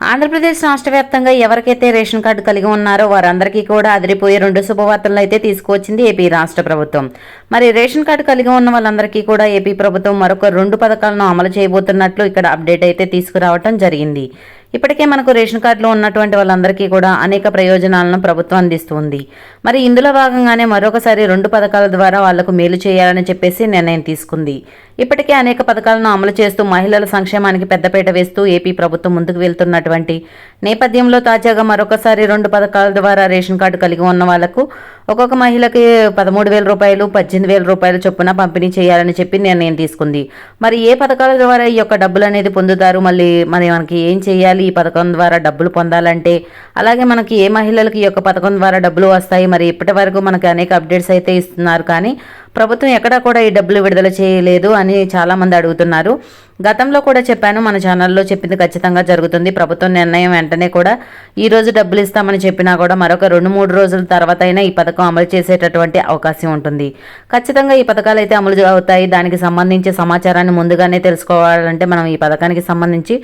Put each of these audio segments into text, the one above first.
ఆంధ్రప్రదేశ్ రాష్ట్ర వ్యాప్తంగా ఎవరికైతే రేషన్ కార్డు కలిగి ఉన్నారో వారందరికీ కూడా అదిరిపోయే రెండు శుభవార్తలను అయితే తీసుకువచ్చింది ఏపీ రాష్ట్ర ప్రభుత్వం. మరి రేషన్ కార్డు కలిగి ఉన్న వాళ్ళందరికీ కూడా ఏపీ ప్రభుత్వం మరొక రెండు పథకాలను అమలు చేయబోతున్నట్లు ఇక్కడ అప్డేట్ అయితే తీసుకురావటం జరిగింది. ఇప్పటికే మనకు రేషన్ కార్డులో ఉన్నటువంటి వాళ్ళందరికీ కూడా అనేక ప్రయోజనాలను ప్రభుత్వం అందిస్తుంది. మరి ఇందులో భాగంగానే మరొకసారి రెండు పథకాల ద్వారా వాళ్ళకు మేలు చేయాలని చెప్పేసి నిర్ణయం తీసుకుంది. ఇప్పటికే అనేక పథకాలను అమలు చేస్తూ మహిళల సంక్షేమానికి పెద్దపీట వేస్తూ ఏపీ ప్రభుత్వం ముందుకు వెళ్తున్నటువంటి నేపథ్యంలో తాజాగా మరొకసారి రెండు పథకాల ద్వారా రేషన్ కార్డు కలిగి ఉన్న వాళ్ళకు ఒక్కొక్క మహిళకి పదమూడు వేల రూపాయలు పద్దెనిమిది వేల రూపాయలు చొప్పున పంపిణీ చేయాలని చెప్పి నిర్ణయం తీసుకుంది. మరి ఏ పథకాల ద్వారా ఈ యొక్క డబ్బులు అనేది పొందుతారు? మళ్ళీ మరి మనకి ఏం చేయాలి? ఈ పథకం ద్వారా డబ్బులు పొందాలంటే అలాగే మనకి ఏ మహిళలకు ఈ యొక్క పథకం ద్వారా డబ్బులు వస్తాయి? మరి ఇప్పటి వరకు మనకి అనేక అప్డేట్స్ అయితే ఇస్తున్నారు. కానీ ప్రభుత్వం ఎక్కడా కూడా ఈ డబ్బులు విడుదల చేయలేదు అని చాలామంది అడుగుతున్నారు. గతంలో కూడా చెప్పాను మన ఛానల్లో చెప్పింది ఖచ్చితంగా జరుగుతుంది. ప్రభుత్వం నిర్ణయం వెంటనే కూడా ఈ రోజు డబ్బులు ఇస్తామని చెప్పినా కూడా మరొక రెండు మూడు రోజుల తర్వాత అయినా ఈ పథకం అమలు చేసేటటువంటి అవకాశం ఉంటుంది. ఖచ్చితంగా ఈ పథకాలు అయితే అమలు అవుతాయి. దానికి సంబంధించి సమాచారాన్ని ముందుగానే తెలుసుకోవాలంటే మనం ఈ పథకానికి సంబంధించి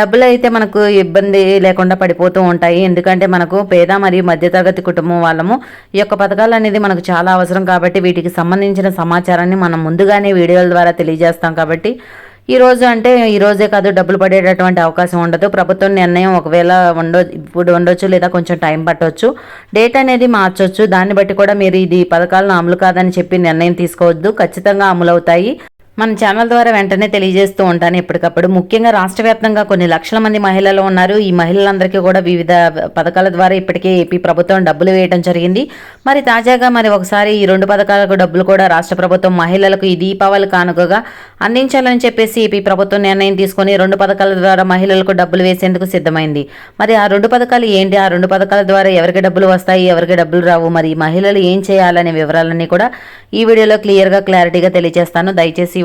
డబ్బులు అయితే మనకు ఇబ్బంది లేకుండా పడిపోతూ ఉంటాయి. ఎందుకంటే మనకు పేద మరియు మధ్యతరగతి కుటుంబం వాళ్ళము ఈ యొక్క పథకాలు అనేది మనకు చాలా అవసరం కాబట్టి వీటికి సంబంధించిన సమాచారాన్ని మనం ముందుగానే వీడియోల ద్వారా తెలియజేస్తాం కాబట్టి ఈ రోజు అంటే ఈ రోజే కాదు డబ్బులు పడేటటువంటి అవకాశం ఉండదు. ప్రభుత్వం నిర్ణయం ఒకవేళ ఉండో ఇప్పుడు ఉండొచ్చు లేదా కొంచెం టైం పట్టవచ్చు డేట్ అనేది మార్చొచ్చు. దాన్ని బట్టి కూడా మీరు ఇది పథకాలను అమలు కాదని చెప్పి నిర్ణయం తీసుకోవద్దు. ఖచ్చితంగా అమలు అవుతాయి మన ఛానల్ ద్వారా వెంటనే తెలియజేస్తూ ఉంటాను ఎప్పటికప్పుడు. ముఖ్యంగా రాష్ట్ర వ్యాప్తంగా కొన్ని లక్షల మంది మహిళలు ఉన్నారు. ఈ మహిళలందరికీ కూడా వివిధ పథకాల ద్వారా ఇప్పటికే ఏపీ ప్రభుత్వం డబ్బులు వేయడం జరిగింది. మరి తాజాగా మరి ఒకసారి ఈ రెండు పథకాలకు డబ్బులు కూడా రాష్ట్ర ప్రభుత్వం మహిళలకు ఈ దీపావళి కానుకగా అందించాలని చెప్పేసి ఏపీ ప్రభుత్వం నిర్ణయం తీసుకొని రెండు పథకాల ద్వారా మహిళలకు డబ్బులు వేసేందుకు సిద్ధమైంది. మరి ఆ రెండు పథకాలు ఏంటి? ఆ రెండు పథకాల ద్వారా ఎవరికి డబ్బులు వస్తాయి? ఎవరికి డబ్బులు రావు? మరి మహిళలు ఏం చేయాలనే వివరాలన్నీ కూడా ఈ వీడియోలో క్లియర్గా క్లారిటీగా తెలియజేస్తాను. దయచేసి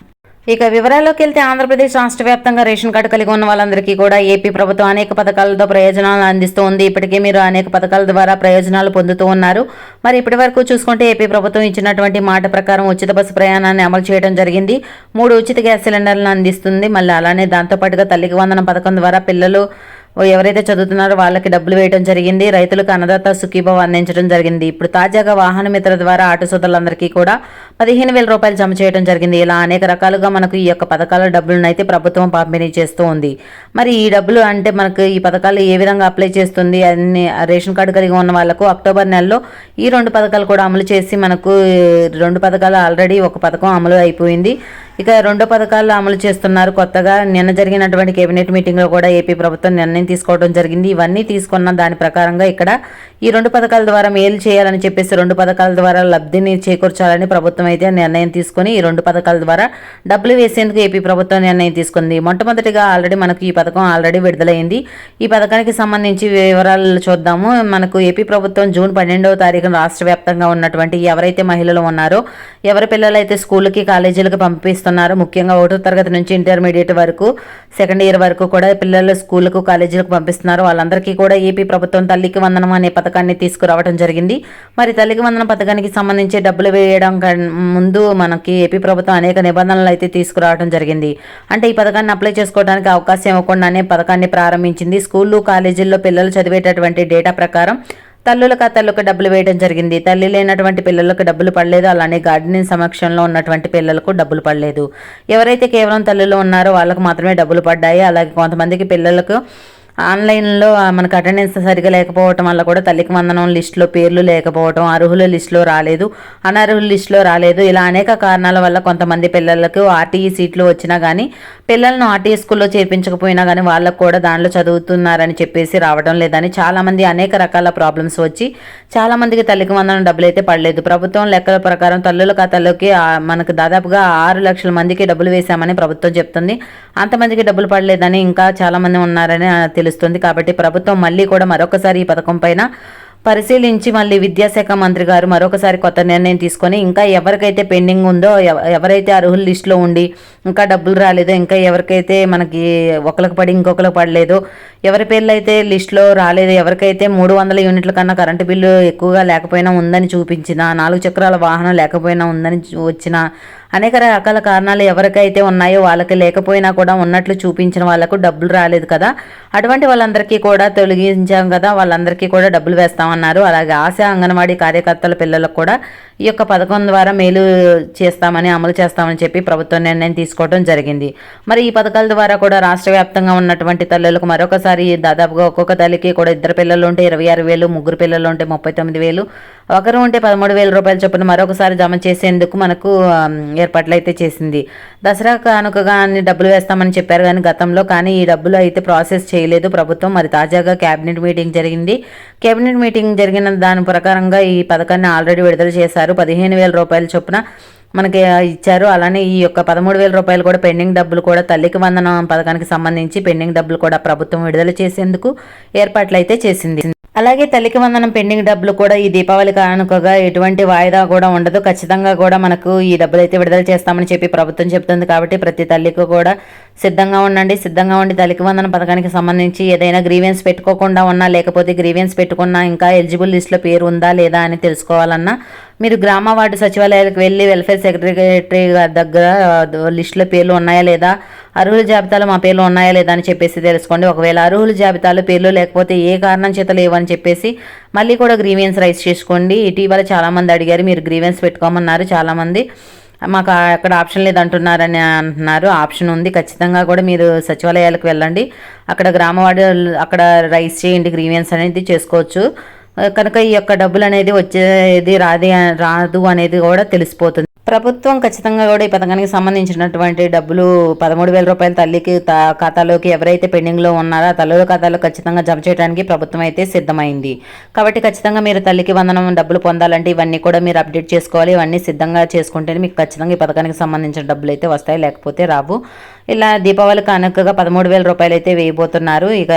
ఇక వివరాల్లోకి వెళ్తే ఆంధ్రప్రదేశ్ రాష్ట్ర వ్యాప్తంగా రేషన్ కార్డు కలిగి ఉన్న వాళ్ళందరికీ కూడా ఏపీ ప్రభుత్వం అనేక పథకాలతో ప్రయోజనాలు అందిస్తూ ఉంది ఇప్పటికే మీరు అనేక పథకాల ద్వారా ప్రయోజనాలు పొందుతూ ఉన్నారు. మరి ఇప్పటి వరకు చూసుకుంటే ఏపీ ప్రభుత్వం ఇచ్చినటువంటి మాట ప్రకారం ఉచిత బస్సు ప్రయాణాన్ని అమలు చేయడం జరిగింది. మూడు ఉచిత గ్యాస్ సిలిండర్లను అందిస్తుంది. మళ్ళీ అలానే దాంతోపాటుగా తల్లికి వందనం పథకం ద్వారా పిల్లలు ఎవరైతే చదువుతున్నారో వాళ్ళకి డబ్బులు వేయడం జరిగింది. రైతులకు అన్నదాత సుఖీభావ అందించడం జరిగింది. ఇప్పుడు తాజాగా వాహన మిత్ర ద్వారా ఆటో సోదరులందరికీ కూడా పదిహేను వేల రూపాయలు జమ చేయడం జరిగింది. ఇలా అనేక రకాలుగా మనకు ఈ యొక్క పథకాల డబ్బులను అయితే ప్రభుత్వం పంపిణీ చేస్తూ ఉంది. మరి ఈ డబ్బులు అంటే మనకు ఈ పథకాలు ఏ విధంగా అప్లై చేస్తుంది? అన్ని రేషన్ కార్డు కలిగి ఉన్న వాళ్ళకు అక్టోబర్ నెలలో ఈ రెండు పథకాలు కూడా అమలు చేసి మనకు రెండు పథకాలు ఆల్రెడీ ఒక పథకం అమలు అయిపోయింది. ఇక రెండో పథకాలు అమలు చేస్తున్నారు కొత్తగా. నిన్న జరిగినటువంటి కేబినెట్ మీటింగ్లో కూడా ఏపీ ప్రభుత్వం నిర్ణయం తీసుకోవడం జరిగింది. ఇవన్నీ తీసుకున్న దాని ప్రకారంగా ఇక్కడ ఈ రెండు పథకాల ద్వారా మేలు చేయాలని చెప్పేసి రెండు పథకాల ద్వారా లబ్ధిని చేకూర్చాలని ప్రభుత్వం అయితే నిర్ణయం తీసుకొని ఈ రెండు పథకాల ద్వారా డబ్బులు వేసేందుకు ఏపీ ప్రభుత్వం నిర్ణయం తీసుకుంది. మొట్టమొదటిగా ఆల్రెడీ మనకు ఈ పథకం ఆల్రెడీ విడుదలైంది. ఈ పథకానికి సంబంధించి వివరాలు చూద్దాము. మనకు ఏపీ ప్రభుత్వం జూన్ పన్నెండవ తారీఖున రాష్ట్ర వ్యాప్తంగా ఉన్నటువంటి ఎవరైతే మహిళలు ఉన్నారో ఎవరి పిల్లలైతే స్కూళ్ళకి కాలేజీలకు పంపిస్తున్నారో ముఖ్యంగా ఒకటో తరగతి నుంచి ఇంటర్మీడియట్ వరకు సెకండ్ ఇయర్ వరకు కూడా పిల్లలు స్కూళ్ళకు కాలేజీలకు పంపిస్తున్నారు. వాళ్ళందరికీ కూడా ఏపీ ప్రభుత్వం తల్లికి వందనం అనే పథకాన్ని తీసుకురావడం జరిగింది. మరి తల్లికి వందనం పథకానికి సంబంధించి డబ్బులు వేయడం ముందు మనకి ఏపీ ప్రభుత్వం అనేక నిబంధనలు అయితే తీసుకురావడం జరిగింది. అంటే ఈ పథకాన్ని అప్లై చేసుకోవడానికి అవకాశం ఇవ్వకుండానే పథకాన్ని ప్రారంభించింది. స్కూళ్ళు కాలేజీల్లో పిల్లలు చదివేటటువంటి డేటా ప్రకారం తల్లుల ఖాతాలకు డబ్బులు వేయడం జరిగింది. తల్లి లేనటువంటి పిల్లలకు డబ్బులు పడలేదు. అలానే గార్డెనింగ్ సమక్షంలో ఉన్నటువంటి పిల్లలకు డబ్బులు పడలేదు. ఎవరైతే కేవలం తల్లులు ఉన్నారో వాళ్ళకు మాత్రమే డబ్బులు పడ్డాయి. అలాగే కొంతమందికి పిల్లలకు ఆన్లైన్లో మనకు అటెండెన్స్ సరిగా లేకపోవటం వల్ల కూడా తల్లికి వందనం లిస్టులో పేర్లు లేకపోవటం అర్హుల లిస్టులో రాలేదు అనర్హుల లిస్టులో రాలేదు. ఇలా అనేక కారణాల వల్ల కొంతమంది పిల్లలకు ఆర్టీఈ సీట్లు వచ్చినా కానీ పిల్లలను ఆర్టీఈ స్కూల్లో చేర్పించకపోయినా కానీ వాళ్ళకు కూడా దాంట్లో చదువుతున్నారని చెప్పేసి రావడం లేదని చాలామంది అనేక రకాల ప్రాబ్లమ్స్ వచ్చి చాలామందికి తల్లికి వందనం డబ్బులు అయితే పడలేదు. ప్రభుత్వం లెక్కల ప్రకారం తల్లుల ఖాతాలోకి మనకు దాదాపుగా ఆరు లక్షల మందికి డబ్బులు వేశామని ప్రభుత్వం చెప్తుంది. అంతమందికి డబ్బులు పడలేదని ఇంకా చాలామంది ఉన్నారని తెలుస్తుంది కాబట్టి ప్రభుత్వం మళ్ళీ కూడా మరొకసారి ఈ పథకం పైన పరిశీలించి మళ్ళీ విద్యాశాఖ మంత్రి గారు మరొకసారి కొత్త నిర్ణయం తీసుకొని ఇంకా ఎవరికైతే పెండింగ్ ఉందో ఎవ- ఎవరైతే అర్హుల లిస్టులో ఉండి ఇంకా డబ్బులు రాలేదో ఇంకా ఎవరికైతే మనకి ఒకరికి పడి ఇంకొకరికి పడలేదో ఎవరి పేర్లు అయితే లిస్టులో రాలేదు ఎవరికైతే మూడు వందల యూనిట్ల కన్నా కరెంటు బిల్లు ఎక్కువగా లేకపోయినా ఉందని చూపించిన నాలుగు చక్రాల వాహనం లేకపోయినా ఉందని చూ- వచ్చిన అనేక రకాల కారణాలు ఎవరికైతే ఉన్నాయో వాళ్ళకి లేకపోయినా కూడా ఉన్నట్లు చూపించిన వాళ్ళకు డబ్బులు రాలేదు కదా. అటువంటి వాళ్ళందరికీ కూడా తొలగించాం కదా. వాళ్ళందరికీ కూడా డబ్బులు వేస్తామన్నారు. అలాగే ఆశ అంగన్వాడీ కార్యకర్తల పిల్లలకు కూడా ఈ యొక్క పథకం ద్వారా మేలు చేస్తామని అమలు చేస్తామని చెప్పి ప్రభుత్వం నిర్ణయం తీసుకోవడం జరిగింది. మరి ఈ పథకాల ద్వారా కూడా రాష్ట్ర వ్యాప్తంగా ఉన్నటువంటి తల్లులకు మరొకసారి దాదాపుగా ఒక్కొక్క తల్లికి కూడా ఇద్దరు పిల్లలు ఉంటే ఇరవై ఆరు వేలు ముగ్గురు పిల్లలు ఉంటే ముప్పై తొమ్మిది వేలు ఒకరు ఉంటే పదమూడు వేల రూపాయల చొప్పున మరొకసారి జమ చేసేందుకు మనకు ఏర్పాట్లు అయితే చేసింది. దసరా కానుకగా అన్ని డబ్బులు వేస్తామని చెప్పారు కానీ గతంలో కానీ ఈ డబ్బులు అయితే ప్రాసెస్ చేయలేదు ప్రభుత్వం. మరి తాజాగా కేబినెట్ మీటింగ్ జరిగింది. కేబినెట్ మీటింగ్ జరిగిన దాని ప్రకారంగా ఈ పథకాన్ని ఆల్రెడీ విడుదల చేశారు. పదిహేను వేల రూపాయల చొప్పున మనకి ఇచ్చారు. అలానే ఈ యొక్క పదమూడు వేల రూపాయలు కూడా పెండింగ్ డబ్బులు కూడా తల్లికి వందనం పథకానికి సంబంధించి పెండింగ్ డబ్బులు కూడా ప్రభుత్వం విడుదల చేసేందుకు ఏర్పాట్లు అయితే చేసింది. అలాగే తల్లికి వందనం పెండింగ్ డబ్బులు కూడా ఈ దీపావళి కానుకగా ఎటువంటి వాయిదా కూడా ఉండదు. ఖచ్చితంగా కూడా మనకు ఈ డబ్బులు అయితే విడుదల చేస్తామని చెప్పి ప్రభుత్వం చెప్తుంది కాబట్టి ప్రతి తల్లికి కూడా సిద్ధంగా ఉండండి. సిద్ధంగా ఉండి తల్లికి వందన పథకానికి సంబంధించి ఏదైనా గ్రీవెన్స్ పెట్టుకోకుండా ఉన్నా లేకపోతే గ్రీవెన్స్ పెట్టుకున్నా ఇంకా ఎలిజిబుల్ లిస్ట్లో పేరు ఉందా లేదా అని తెలుసుకోవాలన్నా మీరు గ్రామ వార్డు సచివాలయాలకు వెళ్ళి వెల్ఫేర్ సెక్రటరీ గారి దగ్గర లిస్టులో పేర్లు ఉన్నాయా లేదా? అర్హుల జాబితాలో మా పేర్లు ఉన్నాయా లేదా అని చెప్పేసి తెలుసుకోండి. ఒకవేళ అర్హుల జాబితాలో పేర్లు లేకపోతే ఏ కారణం చేత లేవని చెప్పేసి మళ్ళీ కూడా గ్రీవెన్స్ రైస్ చేసుకోండి. ఇటీవల చాలామంది అడిగారు మీరు గ్రీవెన్స్ పెట్టుకోమన్నారు చాలామంది. మాకు అక్కడ ఆప్షన్ లేదంటున్నారని అంటున్నారు. ఆప్షన్ ఉంది. ఖచ్చితంగా కూడా మీరు సచివాలయాలకు వెళ్ళండి. అక్కడ గ్రామవాడు అక్కడ రైస్ చేయండి గ్రీవెన్స్ అనేది చేసుకోవచ్చు. కనుక ఈ యొక్క డబ్బులు అనేది వచ్చేది రాది రాదు అనేది కూడా తెలిసిపోతుంది. ప్రభుత్వం ఖచ్చితంగా కూడా ఈ పథకానికి సంబంధించినటువంటి డబ్బులు పదమూడు వేల రూపాయల తల్లికి ఖాతాలోకి ఎవరైతే పెండింగ్లో ఉన్నారో ఆ తల్లుల ఖాతాలో ఖచ్చితంగా జమ చేయడానికి ప్రభుత్వం అయితే సిద్ధమైంది. కాబట్టి ఖచ్చితంగా మీరు తల్లికి వందనం డబ్బులు పొందాలంటే ఇవన్నీ కూడా మీరు అప్డేట్ చేసుకోవాలి. ఇవన్నీ సిద్ధంగా చేసుకుంటేనే మీకు ఖచ్చితంగా ఈ పథకానికి సంబంధించిన డబ్బులు అయితే వస్తాయి. లేకపోతే రావు. ఇలా దీపావళి కానుకగా పదమూడు వేల రూపాయలు అయితే వేయబోతున్నారు. ఇక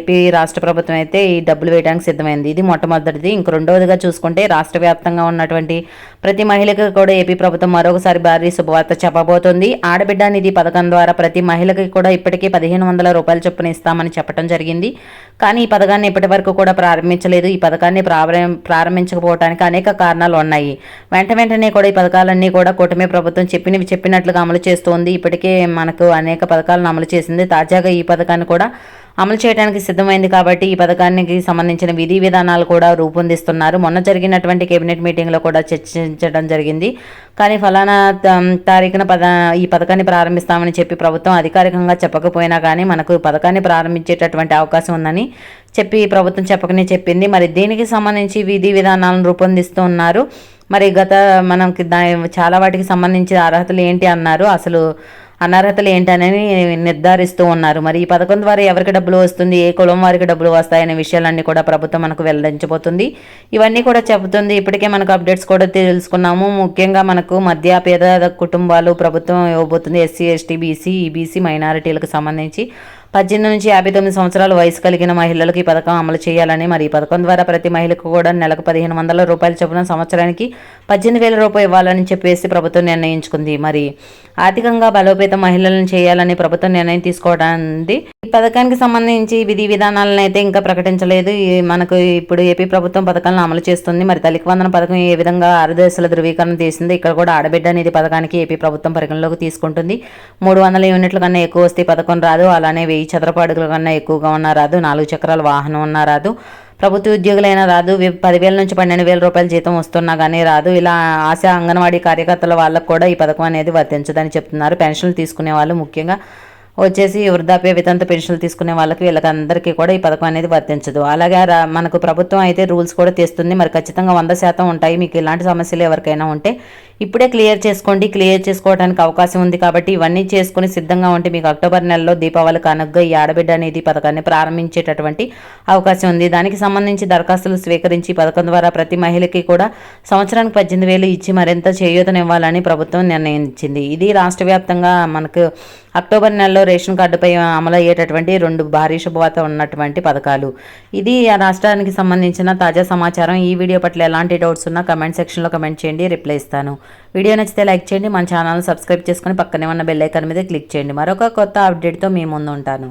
ఏపీ రాష్ట్ర ప్రభుత్వం అయితే ఈ డబ్బులు వేయడానికి సిద్ధమైంది. ఇది మొట్టమొదటిది. ఇంక రెండవదిగా చూసుకుంటే రాష్ట్ర వ్యాప్తంగా ఉన్నటువంటి ప్రతి మహిళకి కూడా ఏపీ ప్రభుత్వం మరొకసారి భారీ శుభవార్త చెప్పబోతోంది. ఆడబిడ్డ నిధి పథకం ద్వారా ప్రతి మహిళకి కూడా ఇప్పటికే పదిహేను వందల రూపాయల చొప్పున ఇస్తామని చెప్పడం జరిగింది. కానీ ఈ పథకాన్ని ఇప్పటి వరకు కూడా ప్రారంభించలేదు. ఈ పథకాన్ని ప్రారంభించకపోవడానికి అనేక కారణాలు ఉన్నాయి. వెంట వెంటనే కూడా ఈ పథకాలన్నీ కూడా కూటమి ప్రభుత్వం చెప్పినవి చెప్పినట్లుగా అమలు చేస్తోంది. ఇప్పటికే మనకు అనేక పథకాలను అమలు చేసింది. తాజాగా ఈ పథకాన్ని కూడా అమలు చేయడానికి సిద్ధమైంది కాబట్టి ఈ పథకానికి సంబంధించిన విధి విధానాలు కూడా రూపొందిస్తున్నారు. మొన్న జరిగినటువంటి కేబినెట్ మీటింగ్లో కూడా చర్చించడం జరిగింది. కానీ ఫలానా త- తారీఖున పద ఈ పథకాన్ని ప్రారంభిస్తామని చెప్పి ప్రభుత్వం అధికారికంగా చెప్పకపోయినా కానీ మనకు పథకాన్ని ప్రారంభించేటటువంటి అవకాశం ఉందని చెప్పి ప్రభుత్వం చెప్పకనే చెప్పింది. మరి దీనికి సంబంధించి విధి విధానాలను రూపొందిస్తూ ఉన్నారు మరి గత మనకి దా చాలా వాటికి సంబంధించి అర్హతలు ఏంటి అన్నారు. అసలు అనర్హతలు ఏంటనేది నిర్ధారిస్తూ ఉన్నారు. మరి ఈ పథకం ద్వారా ఎవరికి డబ్బులు వస్తుంది? ఏ కులం వారికి డబ్బులు వస్తాయనే విషయాలన్నీ కూడా ప్రభుత్వం మనకు వెల్లడించబోతుంది. ఇవన్నీ కూడా చెబుతుంది. ఇప్పటికే మనకు అప్డేట్స్ కూడా తెలుసుకున్నాము. ముఖ్యంగా మనకు మధ్య పేద కుటుంబాలు ప్రభుత్వం ఇవ్వబోతుంది. ఎస్సీ ఎస్టీ బీసీ ఈబీసీ మైనారిటీలకు సంబంధించి. పద్దెనిమిది నుంచి యాభై తొమ్మిది సంవత్సరాల వయసు కలిగిన మహిళలకు ఈ పథకం అమలు చేయాలని మరి ఈ పథకం ద్వారా ప్రతి మహిళకు కూడా నెలకు పదిహేను వందల రూపాయల చొప్పున సంవత్సరానికి పద్దెనిమిది వేల రూపాయలు ఇవ్వాలని చెప్పేసి ప్రభుత్వం నిర్ణయించుకుంది. మరి ఆర్థికంగా బలోపేత మహిళలను చేయాలని ప్రభుత్వం నిర్ణయం తీసుకోవడానికి ఈ పథకానికి సంబంధించి విధి విధానాలను అయితే ఇంకా ప్రకటించలేదు. మనకు ఇప్పుడు ఏపీ ప్రభుత్వం పథకాలను అమలు చేస్తుంది. మరి తల్లికి వందన పథకం ఏ విధంగా ఆరు దశల ధృవీకరణ చేసింది ఇక్కడ కూడా ఆడబిడ్డ అనేది పథకానికి ఏపీ ప్రభుత్వం పరిగణలోకి తీసుకుంటుంది. మూడు వందల యూనిట్ల కన్నా ఎక్కువ వస్తే ఈ పథకం రాదు. అలానే వెయ్యి చదరపు అడుగుల కన్నా ఎక్కువగా ఉన్న రాదు. నాలుగు చక్రాల వాహనం ఉన్నా రాదు. ప్రభుత్వ ఉద్యోగులైనా రాదు. పదివేల నుంచి పన్నెండు వేల రూపాయల జీతం వస్తున్నా కానీ రాదు. ఇలా ఆశ అంగన్వాడీ కార్యకర్తల వాళ్ళకు కూడా ఈ పథకం అనేది వర్తించదని చెప్తున్నారు. పెన్షన్లు తీసుకునే వాళ్ళు ముఖ్యంగా. వచ్చేసి వృద్ధాప్య వితంత పెన్షన్లు తీసుకునే వాళ్ళకి వీళ్ళకందరికీ కూడా ఈ పథకం అనేది వర్తించదు. అలాగే రా- మనకు ప్రభుత్వం అయితే రూల్స్ కూడా తెస్తుంది. మరి ఖచ్చితంగా వంద శాతం ఉంటాయి. మీకు ఇలాంటి సమస్యలు ఎవరికైనా ఉంటే ఇప్పుడే క్లియర్ చేసుకోండి. క్లియర్ చేసుకోవడానికి అవకాశం ఉంది కాబట్టి ఇవన్నీ చేసుకుని సిద్ధంగా ఉంటే మీకు అక్టోబర్ నెలలో దీపావళి కానుకగా ఈ ఆడబిడ్డ అనేది పథకాన్ని ప్రారంభించేటటువంటి అవకాశం ఉంది. దానికి సంబంధించి దరఖాస్తులు స్వీకరించి ఈ పథకం ద్వారా ప్రతి మహిళకి కూడా సంవత్సరానికి పద్దెనిమిది వేలు ఇచ్చి మరింత చేయూతనివ్వాలని ప్రభుత్వం నిర్ణయించింది. ఇది రాష్ట్ర వ్యాప్తంగా మనకు అక్టోబర్ నెలలో రేషన్ కార్డుపై అమలు అయ్యేటటువంటి రెండు భారీ శుభవార్త ఉన్నటువంటి పథకాలు. ఇది ఆ రాష్ట్రానికి సంబంధించిన తాజా సమాచారం. ఈ వీడియో పట్ల ఎలాంటి డౌట్స్ ఉన్నా కమెంట్ సెక్షన్లో కమెంట్ చేయండి రిప్లై ఇస్తాను. వీడియో నచ్చితే లైక్ చేయండి మన ఛానల్ సబ్స్క్రైబ్ చేసుకుని పక్కనే ఉన్న బెల్ ఐకాన్ మీద క్లిక్ చేయండి. మరొక కొత్త అప్డేట్తో మీ ముందు ఉంటాను.